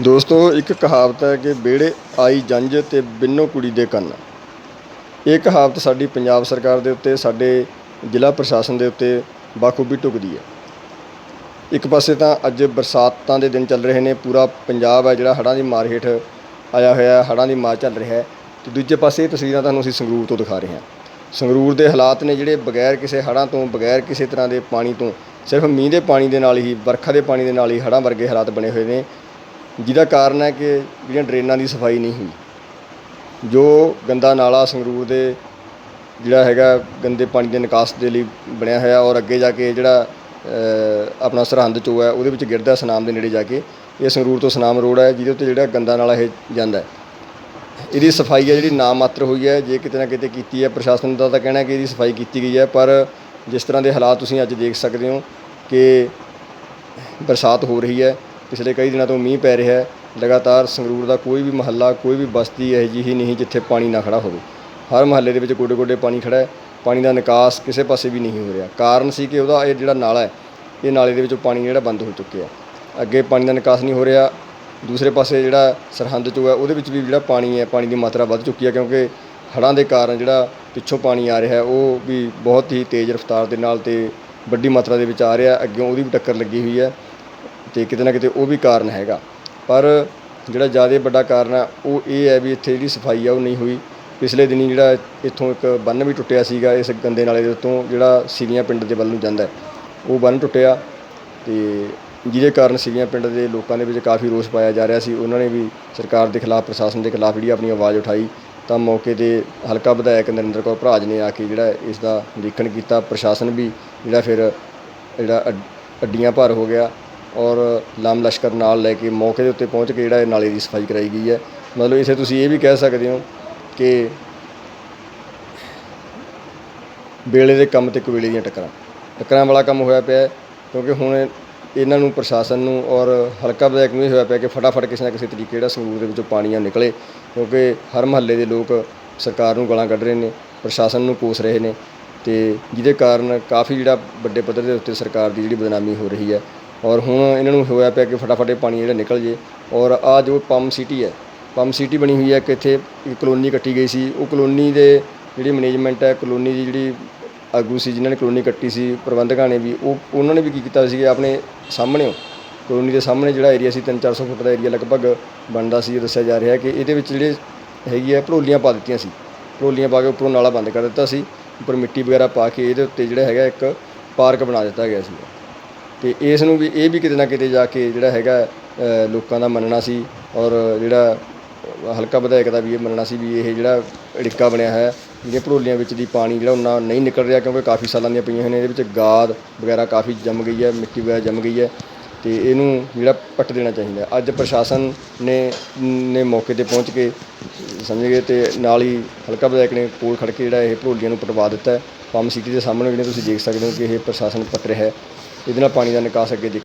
ਦੋਸਤੋ, ਇੱਕ ਕਹਾਵਤ ਹੈ ਕਿ ਵਿਹੜੇ ਆਈ ਜੰਜ ਤੇ ਬਿੰਨੋ ਕੁੜੀ ਦੇ ਕੰਨ। ਇਹ ਕਹਾਵਤ ਸਾਡੀ ਪੰਜਾਬ ਸਰਕਾਰ ਦੇ ਉੱਤੇ, ਸਾਡੇ ਜ਼ਿਲ੍ਹਾ ਪ੍ਰਸ਼ਾਸਨ ਦੇ ਉੱਤੇ ਬਾਖੂਬੀ ਢੁਕਦੀ ਹੈ। ਇੱਕ ਪਾਸੇ ਤਾਂ ਅੱਜ ਬਰਸਾਤਾਂ ਦੇ ਦਿਨ ਚੱਲ ਰਹੇ ਨੇ, ਪੂਰਾ ਪੰਜਾਬ ਹੈ ਜਿਹੜਾ ਹੜ੍ਹਾਂ ਦੀ ਮਾਰ ਹੇਠ ਆਇਆ ਹੋਇਆ ਹੜ੍ਹਾਂ ਦੀ ਮਾਰ ਚੱਲ ਰਿਹਾ ਹੈ। ਤੇ ਦੂਜੇ ਪਾਸੇ ਇਹ ਤਸਵੀਰਾਂ ਤੁਹਾਨੂੰ ਅਸੀਂ ਸੰਗਰੂਰ ਤੋਂ ਦਿਖਾ ਰਹੇ ਹਾਂ। ਸੰਗਰੂਰ ਦੇ ਹਾਲਾਤ ਨੇ ਜਿਹੜੇ ਬਗੈਰ ਕਿਸੇ ਹੜ੍ਹਾਂ ਤੋਂ, ਬਗੈਰ ਕਿਸੇ ਤਰ੍ਹਾਂ ਦੇ ਪਾਣੀ ਤੋਂ, ਸਿਰਫ ਮੀਂਹ ਦੇ ਪਾਣੀ ਦੇ ਨਾਲ ਹੀ, ਵਰਖਾ ਦੇ ਪਾਣੀ ਦੇ ਨਾਲ ਹੀ ਹੜ੍ਹਾਂ ਵਰਗੇ ਹਾਲਾਤ ਬਣੇ ਹੋਏ ਨੇ। ਜਿਹਦਾ ਕਾਰਨ ਹੈ ਕਿ ਜਿਹੜੀਆਂ ਡਰੇਨਾਂ ਦੀ ਸਫ਼ਾਈ ਨਹੀਂ ਹੋਈ, ਜੋ ਗੰਦਾ ਨਾਲਾ ਸੰਗਰੂਰ ਦੇ ਜਿਹੜਾ ਹੈਗਾ ਗੰਦੇ ਪਾਣੀ ਦੇ ਨਿਕਾਸ ਦੇ ਲਈ ਬਣਿਆ ਹੋਇਆ ਔਰ ਅੱਗੇ ਜਾ ਕੇ ਜਿਹੜਾ ਆਪਣਾ ਸਰਹੰਦ ਚੋ ਹੈ, ਉਹਦੇ ਵਿੱਚ ਗਿਰਦਾ ਸਨਾਮ ਦੇ ਨੇੜੇ ਜਾ ਕੇ, ਇਹ ਸੰਗਰੂਰ ਤੋਂ ਸਨਾਮ ਰੋਡ ਹੈ, ਜਿਹਦੇ ਉੱਤੇ ਜਿਹੜਾ ਗੰਦਾ ਨਾਲਾ ਇਹ ਜਾਂਦਾ ਹੈ। ਇਹਦੀ ਸਫ਼ਾਈ ਹੈ ਜਿਹੜੀ ਨਾ ਮਾਤਰ ਹੋਈ ਹੈ, ਜੇ ਕਿਤੇ ਨਾ ਕਿਤੇ ਕੀਤੀ ਹੈ, ਪ੍ਰਸ਼ਾਸਨ ਦਾ ਤਾਂ ਕਹਿਣਾ ਹੈ ਕਿ ਇਹਦੀ ਸਫ਼ਾਈ ਕੀਤੀ ਗਈ ਹੈ, ਪਰ ਜਿਸ ਤਰ੍ਹਾਂ ਦੇ ਹਾਲਾਤ ਤੁਸੀਂ ਅੱਜ ਦੇਖ ਸਕਦੇ ਹੋ ਕਿ ਬਰਸਾਤ ਹੋ ਰਹੀ ਹੈ ਪਿਛਲੇ ਕਈ ਦਿਨਾਂ ਤੋਂ ਮੀਂਹ ਪੈ ਰਿਹਾ ਹੈ। ਲਗਾਤਾਰ ਸੰਗਰੂਰ ਦਾ ਕੋਈ ਵੀ ਮਹੱਲਾ, ਕੋਈ ਵੀ ਬਸਤੀ ਇਹੋ ਜਿਹੀ ਨਹੀਂ ਜਿੱਥੇ ਪਾਣੀ ਨਾ ਖੜਾ ਹੋਵੇ। ਹਰ ਮਹੱਲੇ ਦੇ ਵਿੱਚ ਗੋਡੇ ਗੋਡੇ ਪਾਣੀ ਖੜਾ ਹੈ। ਪਾਣੀ ਦਾ ਨਿਕਾਸ ਕਿਸੇ ਪਾਸੇ ਵੀ ਨਹੀਂ ਹੋ ਰਿਹਾ। ਕਾਰਨ ਸੀ ਕਿ ਉਹਦਾ ਇਹ ਜਿਹੜਾ ਨਾਲਾ ਹੈ, ਇਹ ਨਾਲੇ ਦੇ ਵਿੱਚੋਂ ਪਾਣੀ ਜਿਹੜਾ ਬੰਦ ਹੋ ਚੁੱਕਿਆ ਅੱਗੇ ਪਾਣੀ ਦਾ ਨਿਕਾਸ ਨਹੀਂ ਹੋ ਰਿਹਾ। ਦੂਸਰੇ ਪਾਸੇ ਜਿਹੜਾ ਸਰਹੰਦ ਚੋਂ ਹੈ, ਉਹਦੇ ਵਿੱਚ ਵੀ ਜਿਹੜਾ ਪਾਣੀ ਹੈ, ਪਾਣੀ ਦੀ ਮਾਤਰਾ ਵੱਧ ਚੁੱਕੀ ਹੈ ਕਿਉਂਕਿ ਹੜ੍ਹਾਂ ਦੇ ਕਾਰਨ ਜਿਹੜਾ ਪਿੱਛੋਂ ਪਾਣੀ ਆ ਰਿਹਾ ਹੈ, ਉਹ ਵੀ ਬਹੁਤ ਹੀ ਤੇਜ਼ ਰਫ਼ਤਾਰ ਦੇ ਨਾਲ ਤੇ ਵੱਡੀ ਮਾਤਰਾ ਦੇ ਵਿੱਚ ਆ ਰਿਹਾ ਅੱਗੇ ਉਹਦੀ ਵੀ ਟੱਕਰ ਲੱਗੀ ਹੋਈ ਹੈ। ਤੇ ਕਿਤੇ ਨਾ ਕਿਤੇ ਉਹ ਵੀ ਕਾਰਨ ਹੈਗਾ। ਪਰ ਜਿਹੜਾ ਜ਼ਿਆਦਾ ਵੱਡਾ ਕਾਰਨ ਆ, ਉਹ ਇਹ ਹੈ ਵੀ ਇੱਥੇ ਜਿਹੜੀ ਸਫ਼ਾਈ ਆ, ਉਹ ਨਹੀਂ ਹੋਈ। ਪਿਛਲੇ ਦਿਨੀ ਜਿਹੜਾ ਇੱਥੋਂ ਇੱਕ ਬੰਨ ਵੀ ਟੁੱਟਿਆ ਸੀਗਾ, ਇਸ ਗੰਦੇ ਨਾਲੇ ਦੇ ਉੱਤੋਂ ਜਿਹੜਾ ਸਿਵੀਆਂ ਪਿੰਡ ਦੇ ਵੱਲ ਨੂੰ ਜਾਂਦਾ ਉਹ ਬੰਨ ਟੁੱਟਿਆ ਤੇ ਜਿਹਦੇ ਕਾਰਨ ਸਿਵੀਆਂ ਪਿੰਡ ਦੇ ਲੋਕਾਂ ਦੇ ਵਿੱਚ ਕਾਫੀ ਰੋਸ ਪਾਇਆ ਜਾ ਰਿਹਾ ਸੀ। ਉਹਨਾਂ ਨੇ ਵੀ ਸਰਕਾਰ ਦੇ ਖਿਲਾਫ, ਪ੍ਰਸ਼ਾਸਨ ਦੇ ਖਿਲਾਫ ਜਿਹੜੀ ਆਪਣੀ ਆਵਾਜ਼ ਉਠਾਈ, ਤਾਂ ਮੌਕੇ ਤੇ ਹਲਕਾ ਵਿਧਾਇਕ ਨਰਿੰਦਰ ਕੌਰ ਭਰਾਜ ਨੇ ਆ ਕੇ ਜਿਹੜਾ ਇਸ ਦਾ ਨਿਰੀਖਣ ਕੀਤਾ। ਪ੍ਰਸ਼ਾਸਨ ਵੀ ਜਿਹੜਾ ਫਿਰ ਜਿਹੜਾ ਅੱਡ- ਅੱਡੀਆਂ ਭਰ ਹੋ ਗਿਆ। ਔਰ ਲਾਮ ਲਸ਼ਕਰ ਨਾਲ ਲੈ ਕੇ ਮੌਕੇ ਦੇ ਉੱਤੇ ਪਹੁੰਚ ਕੇ ਜਿਹੜਾ ਇਹ ਨਾਲੇ ਦੀ ਸਫ਼ਾਈ ਕਰਾਈ ਗਈ ਹੈ। ਮਤਲਬ ਇਥੇ ਤੁਸੀਂ ਇਹ ਵੀ ਕਹਿ ਸਕਦੇ ਹੋ ਕਿ ਵੇਲੇ ਦੇ ਕੰਮ ਤੇ ਕੁਵੇਲੇ ਦੀਆਂ ਟੱਕਰਾਂ। ਟੱਕਰਾਂ ਵਾਲਾ ਕੰਮ ਹੋਇਆ ਪਿਆ ਕਿਉਂਕਿ ਹੁਣ ਇਹਨਾਂ ਨੂੰ ਪ੍ਰਸ਼ਾਸਨ ਨੂੰ ਔਰ ਹਲਕਾ ਵਿਧਾਇਕ ਨੂੰ ਇਹ ਹੋਇਆ ਪਿਆ ਕਿ ਫਟਾਫਟ ਕਿਸੇ ਨਾ ਕਿਸੇ ਤਰੀਕੇ ਜਿਹੜਾ ਸੰਗਰੂਰ ਦੇ ਵਿੱਚੋਂ ਪਾਣੀਆਂ ਨਿਕਲੇ, ਕਿਉਂਕਿ ਹਰ ਮਹੱਲੇ ਦੇ ਲੋਕ ਸਰਕਾਰ ਨੂੰ ਗਾਲਾਂ ਕੱਢ ਰਹੇ ਨੇ, ਪ੍ਰਸ਼ਾਸਨ ਨੂੰ ਕੋਸ ਰਹੇ ਨੇ ਤੇ ਜਿਹਦੇ ਕਾਰਨ ਕਾਫੀ ਜਿਹੜਾ ਵੱਡੇ ਪੱਧਰ ਦੇ ਉੱਤੇ ਸਰਕਾਰ ਦੀ ਜਿਹੜੀ ਬਦਨਾਮੀ ਹੋ ਰਹੀ ਹੈ ਔਰ ਹੁਣ ਇਹਨਾਂ ਨੂੰ ਹੋਇਆ ਪਿਆ ਕਿ ਫਟਾਫਟ ਇਹ ਪਾਣੀ ਜਿਹੜਾ ਨਿਕਲ ਜੇ। ਔਰ ਆ ਜੋ ਪੰਮ ਸਿਟੀ ਹੈ, ਪੰਮ ਸਿਟੀ ਬਣੀ ਹੋਈ ਹੈ ਕਿ ਇੱਥੇ ਕਲੋਨੀ ਕੱਟੀ ਗਈ ਸੀ। ਉਹ ਕਲੋਨੀ ਦੇ ਜਿਹੜੀ ਮੈਨੇਜਮੈਂਟ ਹੈ, ਕਲੋਨੀ ਦੀ ਜਿਹੜੀ ਆਗੂ ਸੀ, ਜਿਨ੍ਹਾਂ ਨੇ ਕਲੋਨੀ ਕੱਟੀ ਸੀ, ਪ੍ਰਬੰਧਕਾਂ ਨੇ ਵੀ, ਉਹ, ਉਹਨਾਂ ਨੇ ਵੀ ਕੀ ਕੀਤਾ ਸੀ ਆਪਣੇ ਸਾਹਮਣੇ ਕਲੋਨੀ ਦੇ ਸਾਹਮਣੇ ਜਿਹੜਾ ਏਰੀਆ ਸੀ 3-400 ਫੁੱਟ ਦਾ ਏਰੀਆ ਲਗਭਗ ਬਣਦਾ ਸੀ। ਇਹ ਦੱਸਿਆ ਜਾ ਰਿਹਾ ਕਿ ਇਹਦੇ ਵਿੱਚ ਜਿਹੜੇ ਹੈਗੀ ਹੈ, ਭੜੋਲੀਆਂ ਪਾ ਦਿੱਤੀਆਂ ਸੀ। ਭੜੋਲੀਆਂ ਪਾ ਕੇ ਉੱਪਰੋਂ ਨਾਲਾ ਬੰਦ ਕਰ ਦਿੱਤਾ ਸੀ। ਉੱਪਰ ਮਿੱਟੀ ਵਗੈਰਾ ਪਾ ਕੇ ਇਹਦੇ ਉੱਤੇ ਜਿਹੜਾ ਹੈਗਾ ਇੱਕ ਪਾਰਕ ਬਣਾ ਦਿੱਤਾ ਗਿਆ ਸੀ ਅਤੇ ਇਸ ਨੂੰ ਵੀ, ਇਹ ਵੀ ਕਿਤੇ ਨਾ ਕਿਤੇ ਜਾ ਕੇ ਜਿਹੜਾ ਹੈਗਾ ਲੋਕਾਂ ਦਾ ਮੰਨਣਾ ਸੀ ਔਰ ਜਿਹੜਾ ਹਲਕਾ ਵਿਧਾਇਕ ਦਾ ਵੀ ਇਹ ਮੰਨਣਾ ਸੀ ਵੀ ਇਹ ਜਿਹੜਾ ਅੜਿੱਕਾ ਬਣਿਆ ਹੈ, ਜਿਹੜੀਆਂ ਭੜੋਲੀਆਂ ਵਿੱਚ ਦੀ ਪਾਣੀ ਜਿਹੜਾ ਉਨਾ ਨਹੀਂ ਨਿਕਲ ਰਿਹਾ ਕਿਉਂਕਿ ਕਾਫੀ ਸਾਲਾਂ ਦੀਆਂ ਪਈਆਂ ਹੋਈਆਂ ਨੇ, ਇਹਦੇ ਵਿੱਚ ਗਾਦ ਵਗੈਰਾ ਕਾਫੀ ਜੰਮ ਗਈ ਹੈ, ਮਿੱਟੀ ਵਗੈਰਾ ਜੰਮ ਗਈ ਹੈ ਅਤੇ ਇਹਨੂੰ ਜਿਹੜਾ ਪੱਟ ਦੇਣਾ ਚਾਹੀਦਾ ਅੱਜ ਪ੍ਰਸ਼ਾਸਨ ਨੇ ਨੇ ਮੌਕੇ ਤੇ ਪਹੁੰਚ ਕੇ ਸਮਝ ਗਏ ਅਤੇ ਨਾਲ ਹੀ ਹਲਕਾ ਵਿਧਾਇਕ ਨੇ ਕੋਲ ਖੜ ਕੇ ਜਿਹੜਾ ਇਹ ਭੜੋਲੀਆਂ ਨੂੰ ਪਟਵਾ ਦਿੱਤਾ ਪੰਮ ਸਿਟੀ ਦੇ ਸਾਹਮਣੇ ਜਿਹੜੇ ਤੁਸੀਂ ਦੇਖ ਸਕਦੇ ਹੋ ਕਿ ਇਹ ਪ੍ਰਸ਼ਾਸਨ ਪੱਟ ਰਿਹਾ ਹੈ। ਇਹਦੇ ਨਾਲ ਪਾਣੀ ਦਾ ਨਿਕਾਸ ਅੱਗੇ ਦੇਖ